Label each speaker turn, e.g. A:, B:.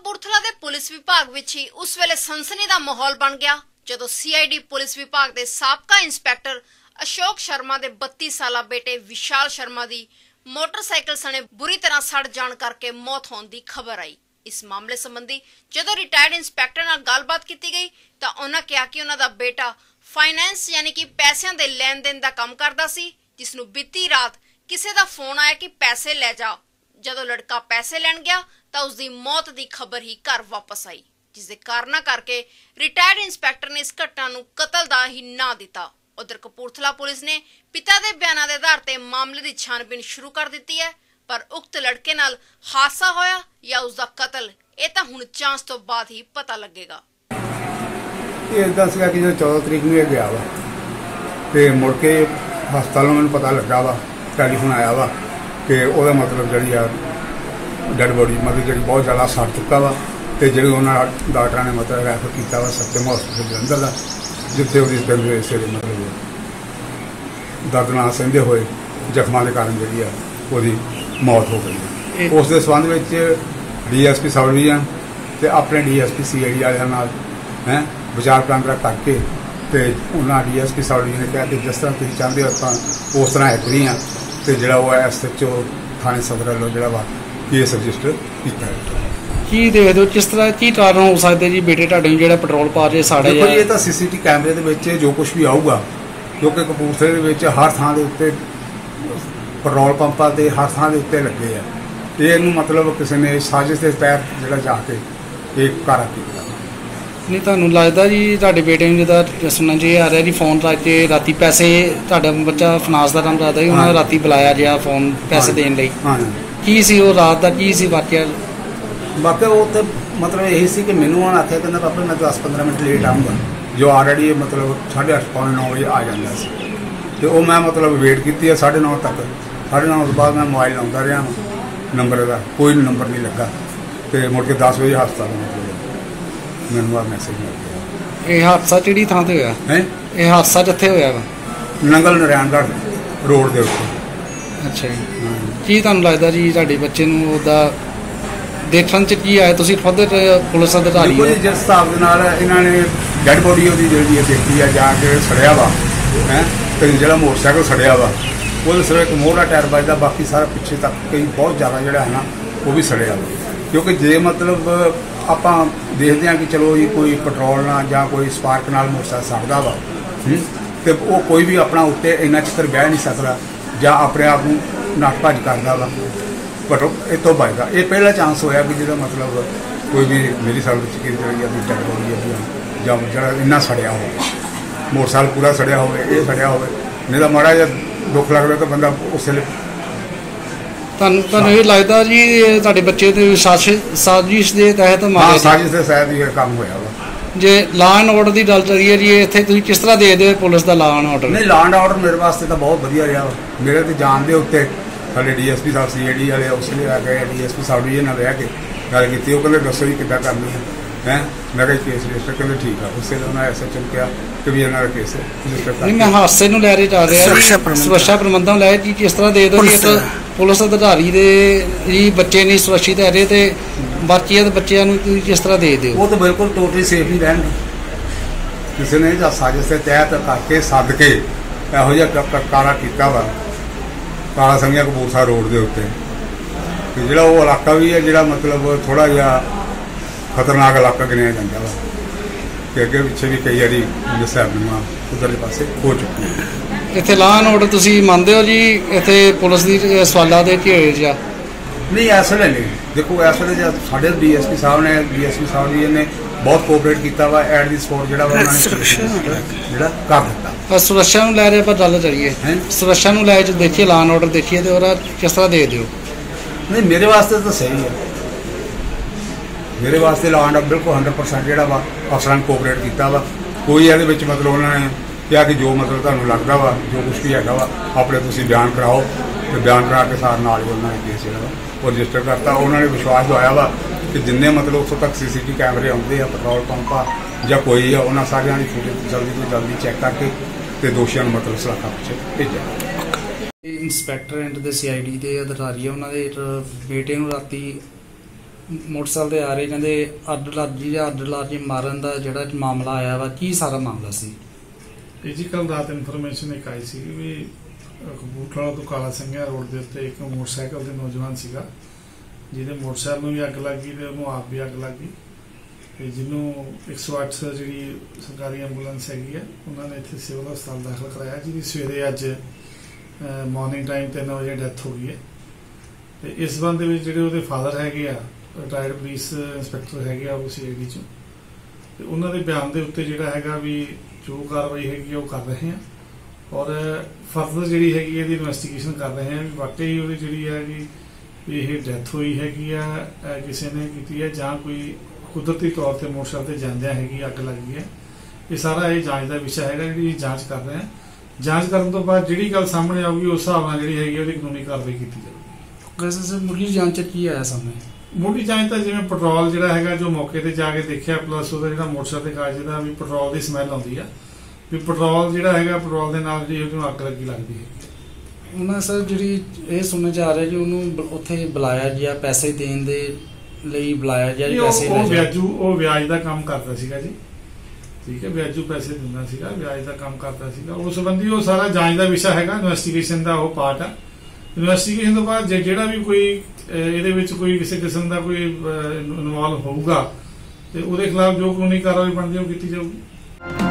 A: ਕਪੂਰਥਲਾ ਦੇ ਪੁਲਿਸ ਵਿਭਾਗ ਵਿੱਚ ਹੀ ਉਸ ਵੇਲੇ ਸਨਸਨੀ ਦਾ ਮਾਹੌਲ ਬਣ ਗਿਆ, ਜਦੋਂ ਸੀਆਈਡੀ ਪੁਲਿਸ ਵਿਭਾਗ ਦੇ ਸਾਬਕਾ ਇੰਸਪੈਕਟਰ ਅਸ਼ੋਕ ਸ਼ਰਮਾ ਦੇ 32 ਸਾਲਾ ਬੇਟੇ ਵਿਸ਼ਾਲ ਸ਼ਰਮਾ ਦੀ ਮੋਟਰਸਾਈਕਲ ਸਣੇ ਬੁਰੀ ਤਰ੍ਹਾਂ ਸੜ ਜਾਣ ਕਰਕੇ ਮੌਤ ਹੋਣ ਦੀ ਖਬਰ ਆਈ। ਇਸ ਮਾਮਲੇ ਸੰਬੰਧੀ ਜਦੋਂ ਰਿਟਾਇਰਡ ਇੰਸਪੈਕਟਰ ਨਾਲ ਗੱਲਬਾਤ ਕੀਤੀ ਗਈ, ਤਾਂ ਉਹਨਾਂ ਕਿਹਾ ਕਿ ਉਹਨਾਂ ਦਾ ਬੇਟਾ ਫਾਈਨੈਂਸ ਯਾਨੀ ਕਿ ਪੈਸਿਆਂ ਦੇ ਲੈਣ ਦੇਣ ਦਾ ਕੰਮ ਕਰਦਾ ਸੀ ਜਿਸ ਨੂੰ ਬੀਤੀ ਰਾਤ ਕਿਸੇ ਦਾ ਫੋਨ ਆਇਆ ਕਿ ਪੈਸੇ ਲੈ ਜਾ। ਜਦੋਂ ਲੜਕਾ ਪੈਸੇ ਲੈਣ ਗਿਆ ਤਾਂ ਉਸ ਦੀ ਮੌਤ ਦੀ ਖਬਰ ਹੀ ਘਰ ਵਾਪਸ ਆਈ ਜਿਸ ਦੇ ਕਾਰਨਾਂ ਕਰਕੇ ਰਿਟਾਇਰਡ ਇੰਸਪੈਕਟਰ ਨੇ ਇਸ ਘਟਨਾ ਨੂੰ ਕਤਲ ਦਾ ਹੀ ਨਾਂ ਦਿੱਤਾ। ਉਧਰ ਕਪੂਰਥਲਾ ਪੁਲਿਸ ਨੇ ਪਿਤਾ ਦੇ ਬਿਆਨਾਂ ਦੇ ਆਧਾਰ ਤੇ ਮਾਮਲੇ ਦੀ ਛਾਣਬੀਣ ਸ਼ੁਰੂ ਕਰ ਦਿੱਤੀ ਹੈ, ਪਰ ਉਕਤ ਲੜਕੇ ਨਾਲ ਹਾਦਸਾ ਹੋਇਆ ਜਾਂ ਉਸ ਦਾ ਕਤਲ, ਇਹ ਤਾਂ ਹੁਣ ਜਾਂਚ ਤੋਂ ਬਾਅਦ ਹੀ ਪਤਾ ਲੱਗੇਗਾ।
B: ਇਹ ਇਦਾਂ ਕਿ ਜਦੋਂ 14 ਤਰੀਕ ਨੂੰ ਇਹ ਗਿਆ ਵਾ, ਤੇ ਮੁੜ ਕੇ ਹਸਪਤਾਲੋਂ ਮੈਨੂੰ ਪਤਾ ਲੱਗਾ ਵਾ, ਟੈਲੀਫੋਨ ਆਇਆ ਵਾ। ਕਿ ਉਹਦਾ ਮਤਲਬ ਜਿਹੜੀ ਆ ਡੈਡ ਬੋਡੀ ਮਤਲਬ ਜਿਹੜੀ ਬਹੁਤ ਜ਼ਿਆਦਾ ਸੜ ਚੁੱਕਾ ਵਾ ਤੇ ਜਿਹੜੇ ਉਹਨਾਂ ਡਾਕਟਰਾਂ ਨੇ ਮਤਲਬ ਰੈਫਰ ਕੀਤਾ ਵਾ ਸੱਤਮ ਹਸਪਤਾਲ ਜਲੰਧਰ ਦਾ ਜਿੱਥੇ ਉਹਦੀ ਤਬੀਅਤ ਇਸੇ ਦੇ ਮਤਲਬ ਦਰਦ ਨਾਲ ਸਹਿੰਦੇ ਹੋਏ ਜ਼ਖਮਾਂ ਦੇ ਕਾਰਨ ਜਿਹੜੀ ਆ ਉਹਦੀ ਮੌਤ ਹੋ ਗਈ ਉਸ ਦੇ ਸੰਬੰਧ ਵਿੱਚ ਡੀਐਸਪੀ ਸਬ ਡਿਵੀਜ਼ਨ ਤੇ ਆਪਣੇ ਡੀਐਸਪੀ ਸੀਆਈਡੀ ਵਾਲਿਆਂ ਨਾਲ ਹੈ ਵਿਚਾਰ ਵਟਾਂਦਰਾ ਕਰਕੇ ਤੇ ਉਹਨਾਂ ਡੀਐਸਪੀ ਸਬ ਡਿਵੀਜ਼ਨ ਨੇ ਕਿਹਾ ਕਿ ਜਿਸ ਤਰ੍ਹਾਂ ਤੁਸੀਂ ਚਾਹੁੰਦੇ ਹੋ ਆਪਾਂ ਉਸ ਤਰ੍ਹਾਂ ਐਗਰੀ ਹਾਂ ਤੇ ਜਿਹੜਾ ਉਹ ਐਸਐਚਓ ਥਾਣੇ ਸਦਰ ਵੱਲੋਂ ਜਿਹੜਾ ਵਾ ਕੇਸ ਰਜਿਸਟਰ ਕੀਤਾ ਹੈ।
C: ਕੀ ਦੇਖਦੇ ਹੋ ਕਿਸ ਤਰ੍ਹਾਂ ਕੀ ਕਾਰਨ ਹੋ ਸਕਦੇ ਜੀ ਬੇਟੇ ਤੁਹਾਡੇ ਨੂੰ ਜਿਹੜਾ ਪੈਟਰੋਲ ਪਾ ਰਹੇ ਸਾੜਾ
B: ਦੇਖੋ ਜੀ ਇਹ ਤਾਂ ਸੀਸੀਟੀ ਕੈਮਰੇ ਦੇ ਵਿੱਚ ਜੋ ਕੁਝ ਵੀ ਆਊਗਾ ਕਿਉਂਕਿ ਕਪੂਰਥਲੇ ਦੇ ਵਿੱਚ ਹਰ ਥਾਂ ਦੇ ਉੱਤੇ ਪੈਟਰੋਲ ਪੰਪਾਂ ਤੇ ਹਰ ਥਾਂ ਦੇ ਉੱਤੇ ਲੱਗੇ ਆ। ਇਹ ਇਹਨੂੰ ਮਤਲਬ ਕਿਸੇ ਨੇ ਸਾਜ਼ਿਸ਼ ਦੇ ਤਹਿਤ ਜਿਹੜਾ ਜਾ ਕੇ ਇਹ ਕਾਰਾ ਕੀਤਾ।
C: ਨਹੀਂ ਤੁਹਾਨੂੰ ਲੱਗਦਾ ਜੀ ਤੁਹਾਡੇ ਬੇਟੇ ਨੂੰ ਜਿਹਦਾ ਸੁਣਨ ਇਹ ਆ ਰਿਹਾ ਜੀ ਫੋਨ ਲਾ ਕੇ ਰਾਤੀ ਪੈਸੇ ਤੁਹਾਡਾ ਬੱਚਾ ਫਨਾਸ ਦਾ ਕੰਮ ਕਰਦਾ ਜੀ ਉਹਨਾਂ ਨੇ। ਰਾਤੀ ਬੁਲਾਇਆ ਗਿਆ ਫੋਨ ਪੈਸੇ। ਦੇਣ ਲਈ।
B: ਹਾਂ।
C: ਕੀ ਸੀ ਉਹ ਰਾਤ ਦਾ ਕੀ ਸੀ ਵਾਕਿਆ?
B: ਬਾਕੀ ਉਹ ਤੇ ਮਤਲਬ ਇਹੀ ਸੀ ਕਿ ਮੈਨੂੰ ਉਹਨਾਂ ਆਖਿਆ ਕਹਿੰਦਾ ਪਾਪਾ ਮੈਂ 10-15 ਮਿੰਟ ਲੇਟ ਆਉਂਗਾ ਜੋ ਆਲਰੇਡੀ ਮਤਲਬ 8:30 ਪੌਣੇ 9 ਵਜੇ ਆ ਜਾਂਦਾ ਸੀ। ਤੇ ਉਹ ਮੈਂ ਮਤਲਬ ਵੇਟ ਕੀਤੀ ਹੈ 9:30 ਤੱਕ। 9:30 ਤੋਂ ਬਾਅਦ ਮੈਂ ਮੋਬਾਈਲ ਲਾਉਂਦਾ ਰਿਹਾ ਨੰਬਰ ਦਾ। ਕੋਈ ਨੰਬਰ ਨਹੀਂ ਲੱਗਾ। ਤੇ ਮੁੜ ਕੇ 10 ਵਜੇ ਹਸਪਤਾਲ ਮਤਲਬ ਮੈਨੂੰ ਆ ਮੈਸੇਜ ਮਿਲ ਗਿਆ।
C: ਇਹ ਹਾਦਸਾ ਕਿਹੜੀ ਥਾਂ ਤੇ ਹੋਇਆ?
B: ਹੈ?
C: ਇਹ ਹਾਦਸਾ ਕਿੱਥੇ ਹੋਇਆ ਵਾ?
B: ਨੰਗਲ ਨਰਾਇਣਗੜ੍ਹ ਰੋਡ ਦੇ ਉੱਤੇ।
C: ਅੱਛਾ ਜੀ। ਕੀ ਤੁਹਾਨੂੰ ਲੱਗਦਾ ਜੀ ਤੁਹਾਡੇ ਬੱਚੇ ਨੂੰ ਉਹਦਾ ਦੇਖਣ ਚ ਕੀ ਆਇਆ? ਤੁਸੀਂ ਖੁਦ ਪੁਲਿਸ ਅਧਿਕਾਰੀ
B: ਦੇਖੋ
C: ਹੋ।
B: ਜੀ ਜਿਸ ਹਿਸਾਬ ਦੇ ਨਾਲ ਇਹਨਾਂ ਨੇ ਡੈਡ ਬੋਡੀ ਉਹਦੀ ਜਿਹੜੀ ਹੈ ਦੇਖੀ ਆ ਜਾ ਕੇ ਸੜਿਆ ਵਾ ਹੈ? ਤੇ ਜਿਹੜਾ ਮੋਟਰਸਾਈਕਲ ਸੜਿਆ ਵਾ ਉਹਦੇ ਸਿਰ ਇੱਕ ਮੋੜਾ ਟਾਇਰ ਵੱਜਦਾ ਬਾਕੀ ਸਾਰਾ ਪਿੱਛੇ ਤੱਕ ਕਈ ਬਹੁਤ ਜ਼ਿਆਦਾ ਜਿਹੜਾ ਹੈ ਨਾ ਉਹ ਵੀ ਸੜਿਆ ਵਾ। ਕਿਉਂਕਿ ਜੇ ਮਤਲਬ ਆਪਾਂ ਦੇਖਦੇ ਹਾਂ ਕਿ ਚਲੋ ਜੀ ਕੋਈ ਪੈਟਰੋਲ ਨਾਲ ਜਾਂ ਕੋਈ ਸਪਾਰਕ ਨਾਲ ਮੋਟਰਸਾਈਕਲ ਸੜਦਾ ਵਾ। ਹੂੰ, ਤੇ ਉਹ ਕੋਈ ਵੀ ਆਪਣਾ ਉੱਤੇ ਇੰਨਾ ਚਿਰ ਬਹਿ ਨਹੀਂ ਸਕਦਾ ਜਾਂ ਆਪਣੇ ਆਪ ਨੂੰ ਨੱਠ ਭੱਜ ਕਰਦਾ ਵਾ। ਪਰ ਇਹ ਤੋਂ ਬਚਦਾ ਇਹ ਪਹਿਲਾ ਚਾਂਸ ਹੋਇਆ ਵੀ ਜਿਹਦਾ ਮਤਲਬ ਕੋਈ ਵੀ ਮੇਰੀ ਸਾਲ ਵਿੱਚ ਕਿ ਜਿਹੜੀ ਆ ਵੀ ਡੈਡ ਆ ਜਾਂ- ਜਿਹੜਾ ਇੰਨਾ ਸੜਿਆ ਹੋਵੇ। ਮੋਟਰਸਾਈਕਲ ਪੂਰਾ ਸੜਿਆ ਹੋਵੇ ਇਹ ਸੜਿਆ ਹੋਵੇ। ਨਹੀਂ ਤਾਂ ਮਾੜਾ ਜਿਹਾ ਦੁੱਖ ਲੱਗਦਾ ਤਾਂ ਬੰਦਾ ਉਸ ਵੇਲੇ
C: ਤੁਹਾਨੂੰ ਤੁਹਾਨੂੰ ਇਹ ਲੱਗਦਾ ਜੀ ਇਹ ਤੁਹਾਡੇ ਬੱਚੇ ਤੇ ਸਾਜ਼ਿਸ਼ ਸਾਜ਼ਿਸ਼ ਦੇ ਤਹਿਤ
B: ਹਾਂ
C: ਮਾਰਿਆ ਜੀ?
B: ਸਾਜ਼ਿਸ਼ ਦੇ ਸ਼ਾਇਦ ਇਹ ਕੰਮ ਹੋਇਆ ਵਾ।
C: ਜੇ ਲਾਅ ਐਂਡ ਆਰਡਰ ਦੀ ਗੱਲ ਕਰੀਏ ਜੀ ਇਹ ਇੱਥੇ ਤੁਸੀਂ ਕਿਸ ਤਰ੍ਹਾਂ ਦੇਖਦੇ ਹੋ ਪੁਲਿਸ ਦਾ ਲਾਅ ਐਂਡ ਆਰਡਰ
B: ਨਹੀਂ ਲਾਂਡ ਆਰਡਰ ਮੇਰੇ ਵਾਸਤੇ ਤਾਂ ਬਹੁਤ ਵਧੀਆ ਰਿਹਾ ਵਾ। ਮੇਰੇ ਤੇ ਜਾਣ ਦੇ ਉੱਤੇ ਸਾਡੇ ਡੀਐਸਪੀ ਸਾਹਿਬ ਸੀਆਈਡੀ ਵਾਲੇ ਉਸ ਲਈ ਆ ਗਏ ਡੀਐਸਪੀ ਸਾਹਿਬ ਜੀ ਨਾਲ ਰਹਿ ਕੇ ਗੱਲ ਕੀਤੀ। ਉਹ ਕਹਿੰਦੇ ਦੱਸੋ ਜੀ ਕਿੱਦਾਂ ਕਰਨੀ ਹੈ ਹੈ? ਮੈਂ ਕਿਹਾ ਕੇਸ ਰਜਿਸਟਰ ਕਹਿੰਦੇ ਠੀਕ ਆ। ਉਸੇ ਦਾ ਉਹਨਾਂ ਐਸਐਚਐਮ ਕਿਹਾ ਕਿ ਵੀ ਇਹਨਾਂ ਦਾ ਕੇਸ ਰਜਿਸਟਰ ਕਰ
C: ਨਹੀਂ ਮੈਂ ਹਾਦਸੇ ਨੂੰ ਲੈ ਕੇ ਜਾ ਰਿਹਾ
D: ਸੁਰੱਖਿਆ
C: ਜੀ
D: ਪ੍ਰਬੰਧਨ।
C: ਸੁਰੱਖਿਆ ਪ੍ਰਬੰਧਨ ਲੈ ਜੀ ਕਿਸ ਤਰ੍ਹਾਂ ਦੇ ਦੋ ਜੀ?
D: ਪੁਲਿਸ
C: ਇੱਕ ਪੁਲਿਸ ਅਧਿਕਾਰੀ ਦੇ ਜੀ ਬੱਚੇ ਨਹੀਂ ਸੁਰੱਖਿਅਤ ਹੈ ਰਹੇ ਤੇ ਬਾਕੀਆਂ ਦੇ ਬੱਚਿਆਂ ਨੂੰ ਤੁਸੀਂ ਕਿਸ ਤਰ੍ਹਾਂ ਦੇ ਦਿਓ
B: ਉਹ ਤਾਂ ਬਿਲਕੁਲ ਟੋਟਲੀ ਸੇਫ ਹੀ ਰਹਿਣਗੇ। ਕਿਸੇ ਨੇ ਜਾਂ ਸਾਜ਼ਿਸ਼ ਦੇ ਤਹਿਤ ਕਰਕੇ ਸੱਦ ਕੇ ਇਹੋ ਜਿਹਾ ਕ- ਕਾਰਾ ਕੀਤਾ ਵਾ। ਕਾਲਾ ਸੰਗਿਆ ਕਪੂਰਥਲਾ ਰੋਡ ਦੇ ਉੱਤੇ। ਤੇ ਜਿਹੜਾ ਉਹ ਇਲਾਕਾ ਵੀ ਹੈ, ਜਿਹੜਾ ਮਤਲਬ ਥੋੜਾ ਜਿਹਾ ਖਤਰਨਾਕ ਇਲਾਕਾ ਗਿਣਿਆ ਜਾਂਦਾ ਵਾ। ਕਿ ਅੱਗੇ ਪਿੱਛੇ ਵੀ ਕਈ ਵਾਰੀ ਜਿਸ ਸਾਹਿਬ ਉਧਰਲੇ ਪਾਸੇ ਹੋ ਚੁੱਕੀ ਹੈ।
C: ਇੱਥੇ ਲਾਅ ਐਂਡ ਆਰਡਰ ਤੁਸੀਂ ਮੰਨਦੇ ਹੋ ਜੀ? ਇੱਥੇ ਪੁਲਿਸ ਦੀ ਸਵਾਲਾਂ ਦੇ ਘੇਰੇ 'ਚ ਆ।
B: ਨਹੀਂ ਵੇਲੇ ਨਹੀਂ। ਦੇਖੋ ਵੇਲੇ ਜਦ ਸਾਡੇ ਡੀਐਸਪੀ ਸਾਹਿਬ ਨੇ ਡੀਐਸਪੀ ਸਾਹਿਬ ਜੀ ਨੇ ਬਹੁਤ ਕੋਆਪਰੇਟ ਕੀਤਾ ਵਾ ਐਟ ਦੀ ਸਪੋਰਟ ਜਿਹੜਾ ਵਾ ਉਹਨਾਂ ਨੇ ਜਿਹੜਾ ਕਰ ਦਿੱਤਾ।
C: ਪਰ ਸੁਰੱਖਿਆ ਨੂੰ ਲੈ ਰਹੇ ਆਪਾਂ ਗੱਲ ਕਰੀਏ।
B: ਹੈਂ?
C: ਸੁਰੱਖਿਆ ਨੂੰ ਲੈ ਕੇ ਦੇਖੀਏ ਲਾਅ ਐਂਡ ਆਰਡਰ ਦੇਖੀਏ ਤੇ ਉਹਦਾ ਕਿਸ ਤਰ੍ਹਾਂ ਦੇ ਦਿਓ।
B: ਨਹੀਂ ਮੇਰੇ ਵਾਸਤੇ ਤਾਂ ਸਹੀ ਹੈ। ਮੇਰੇ ਵਾਸਤੇ ਲਾਂਡ ਆ ਬਿਲਕੁਲ 100% ਜਿਹੜਾ ਵਾ ਅਫਸਰਾਂ ਨੇ ਕੋਆਪਰੇਟ ਕੀਤਾ ਵਾ। ਕੋਈ ਇਹਦੇ ਵਿੱਚ ਮਤਲਬ ਉਹਨਾਂ ਨੇ ਕਿਹਾ ਕਿ ਜੋ ਮਤਲਬ ਤੁਹਾਨੂੰ ਲੱਗਦਾ ਵਾ, ਜੋ ਕੁਝ ਵੀ ਹੈਗਾ ਵਾ, ਆਪਣੇ ਤੁਸੀਂ ਬਿਆਨ ਕਰਾਓ ਤੇ ਬਿਆਨ ਕਰਾ ਕੇ ਸਾਰ ਨਾਲ ਹੀ ਉਹਨਾਂ ਨੇ ਕੇਸ ਜਿਹੜਾ ਵਾ, ਉਹ ਰਜਿਸਟਰ ਕਰਤਾ। ਉਹਨਾਂ ਨੇ ਵਿਸ਼ਵਾਸ ਦਵਾਇਆ ਵਾ ਕਿ ਜਿੰਨੇ ਮਤਲਬ ਉੱਥੋਂ ਤੱਕ ਸੀਸੀਟੀ ਕੈਮਰੇ ਆਉਂਦੇ ਆ, ਪੈਟਰੋਲ ਪੰਪ ਆ, ਜਾਂ ਕੋਈ ਆ, ਉਹਨਾਂ ਸਾਰਿਆਂ ਦੀ ਫੁਟੇਜ ਜਲਦੀ ਤੋਂ ਜਲਦੀ ਚੈੱਕ ਕਰਕੇ ਤੇ ਦੋਸ਼ੀਆਂ ਨੂੰ ਮਤਲਬ ਸਲਾਖਾ ਪਿੱਛੇ ਭੇਜਿਆ।
C: ਇੰਸਪੈਕਟਰ ਐਂਡ ਦੇ ਸੀਆਈਡੀ ਦੇ ਅਧਿਕਾਰੀ ਆ, ਉਹਨਾਂ ਦੇ ਬੇਟੇ ਨੂੰ ਰਾਤੀ ਮੋਟਰਸਾਈਕਲ ਤੇ ਆ ਰਹੇ, ਕਹਿੰਦੇ ਅੱਡ ਲੱਜੀ ਜਾਂ ਅੱਡ ਲੱਜੀ ਮਾਰਨ ਦਾ ਜਿਹੜਾ ਮਾਮਲਾ ਆਇਆ ਵਾ, ਕੀ ਸਾਰਾ ਮਾਮਲਾ ਸੀ?
D: ਇਹ ਜੀ ਕੱਲ ਰਾਤ ਇਨਫੋਰਮੇਸ਼ਨ ਇੱਕ ਆਈ ਸੀ ਵੀ ਕਪੂਰਥਲਾ ਤੋਂ ਕਾਲਾ ਸਿੰਘਾ ਰੋਡ ਦੇ ਉੱਤੇ ਇੱਕ ਮੋਟਰਸਾਈਕਲ ਦੇ ਨੌਜਵਾਨ ਸੀਗਾ, ਜਿਹਦੇ ਮੋਟਰਸਾਈਕਲ ਨੂੰ ਵੀ ਅੱਗ ਲੱਗ ਗਈ ਤੇ ਉਹਨੂੰ ਆਪ ਵੀ ਅੱਗ ਲੱਗ ਗਈ। ਤੇ ਜਿਹਨੂੰ 108 ਜਿਹੜੀ ਸਰਕਾਰੀ ਐਂਬੂਲੈਂਸ ਹੈਗੀ ਆ, ਉਹਨਾਂ ਨੇ ਇੱਥੇ ਸਿਵਲ ਹਸਪਤਾਲ ਦਾਖਲ ਕਰਾਇਆ, ਜਿਹਦੀ ਸਵੇਰੇ ਅੱਜ ਮਾਰਨਿੰਗ ਟਾਈਮ 3 ਵਜੇ ਡੈਥ ਹੋ ਗਈ ਹੈ। ਤੇ ਇਸ ਸੰਬੰਧ ਵਿੱਚ ਜਿਹੜੇ ਉਹਦੇ ਫਾਦਰ ਹੈਗੇ ਆ ਰਿਟਾਇਰਡ ਪੁਲਿਸ ਇੰਸਪੈਕਟਰ ਹੈਗੇ ਆ, ਉਹ ਸੀਆਈਡੀ ਚੋਂ। ਤੇ ਉਹਨਾਂ ਦੇ ਬਿਆਨ ਦੇ ਉੱਤੇ ਜਿਹੜਾ ਹੈਗਾ ਵੀ ਜੋ ਕਾਰਵਾਈ ਹੈਗੀ ਉਹ ਕਰ ਰਹੇ ਆ। ਔਰ ਫਰਦਰ ਜਿਹੜੀ ਹੈਗੀ ਇਹਦੀ ਇਨਵੈਸਟੀਗੇਸ਼ਨ ਕਰ ਰਹੇ ਆ। ਵੀ ਵਾਕਈ ਉਹਦੀ ਜਿਹੜੀ ਹੈਗੀ ਵੀ ਇਹ ਡੈਥ ਹੋਈ ਹੈਗੀ ਆ ਕਿਸੇ ਨੇ ਕੀਤੀ ਹੈ ਜਾਂ ਕੋਈ ਕੁਦਰਤੀ ਤੌਰ ਤੇ ਮੋਟਰਸਾਈਕਲ ਤੇ ਜਾਂਦਿਆਂ ਹੈਗੀ, ਅੱਗ ਲੱਗੀ ਹੈ ਇਹ ਸਾਰਾ ਇਹ ਜਾਂਚ ਦਾ ਵਿਸ਼ਾ ਹੈਗਾ, ਜਿਹੜੀ ਜਾਂਚ ਕਰ ਰਹੇ ਹਾਂ ਜਾਂਚ ਕਰਨ ਤੋਂ ਬਾਅਦ ਜਿਹੜੀ ਗੱਲ ਸਾਹਮਣੇ ਆਊਗੀ, ਉਸ ਹਿਸਾਬ ਨਾਲ ਜਿਹੜੀ ਹੈਗੀ ਉਹਦੀ ਕਾਨੂੰਨੀ ਕਾਰਵਾਈ ਕੀਤੀ ਜਾਵੇਗੀ
C: ਵੈਸੇ ਸਰ ਮੁੱਢਲੀ ਜਾਂਚ ਕੀ ਆਇਆ ਸਾਹਮਣੇ?
D: ਮੋਟੀ ਜਾਂਚ ਤਾਂ ਜਿਵੇਂ ਪੈਟਰੋਲ ਜਿਹੜਾ ਹੈਗਾ ਜੋ ਮੌਕੇ ਤੇ ਜਾ ਕੇ ਦੇਖਿਆ ਪਲੱਸ ਉਹਦਾ ਜਿਹੜਾ ਮੋਟਰਸਾਈਕਲ ਤੇ ਕਾਗਜ਼ ਦਾ ਵੀ ਪੈਟਰੋਲ ਦੀ ਸਮੈਲ ਆਉਂਦੀ ਆ। ਵੀ ਪੈਟਰੋਲ ਜਿਹੜਾ ਹੈਗਾ ਪੈਟਰੋਲ ਦੇ ਨਾਲ ਜਿਹੜੀ ਉਹਨੂੰ ਅੱਗ ਲੱਗੀ ਲੱਗਦੀ ਹੈ।
C: ਉਹਨਾਂ ਸਰ ਜਿਹੜੀ ਇਹ ਸੁਣਨ ਚ ਆ ਰਿਹਾ ਜੀ ਉਹਨੂੰ ਬ- ਉੱਥੇ ਬੁਲਾਇਆ ਗਿਆ ਪੈਸੇ ਦੇਣ ਦੇ ਲਈ ਬੁਲਾਇਆ ਗਿਆ ਜੀ
D: ਇਹ ਉਹ
C: ਪੈਸੇ ਲੈ
D: ਉਹ
C: ਜਾ
D: ਵਿਆਜੂ ਉਹ ਵਿਆਜ ਦਾ ਕੰਮ ਕਰਦਾ ਸੀਗਾ ਜੀ। ਠੀਕ ਹੈ ਵਿਆਜੂ ਪੈਸੇ ਦਿੰਦਾ ਸੀਗਾ ਵਿਆਜ ਦਾ ਕੰਮ ਕਰਦਾ ਸੀਗਾ। ਉਸ ਸੰਬੰਧੀ ਉਹ ਸਾਰਾ ਜਾਂਚ ਦਾ ਵਿਸ਼ਾ ਹੈਗਾ ਇਨਵੈਸਟੀਗੇਸ਼ਨ ਦਾ ਉਹ ਪਾਰਟ ਆ। ਇਨਵੈਸਟੀਗੇਸ਼ਨ ਤੋਂ ਬਾਅਦ ਜੇ ਜਿਹੜਾ ਵੀ ਕੋਈ ਇਹਦੇ ਵਿੱਚ ਕੋਈ ਕਿਸੇ ਕਿਸਮ ਦਾ ਕੋਈ ਇਨਵੋਲਵ ਹੋਊਗਾ, ਤੇ ਉਹਦੇ ਖਿਲਾਫ ਜੋ ਕਾਨੂੰਨੀ ਕਾਰਵਾਈ ਬਣਦੀ ਉਹ ਕੀਤੀ ਜਾਊਗੀ।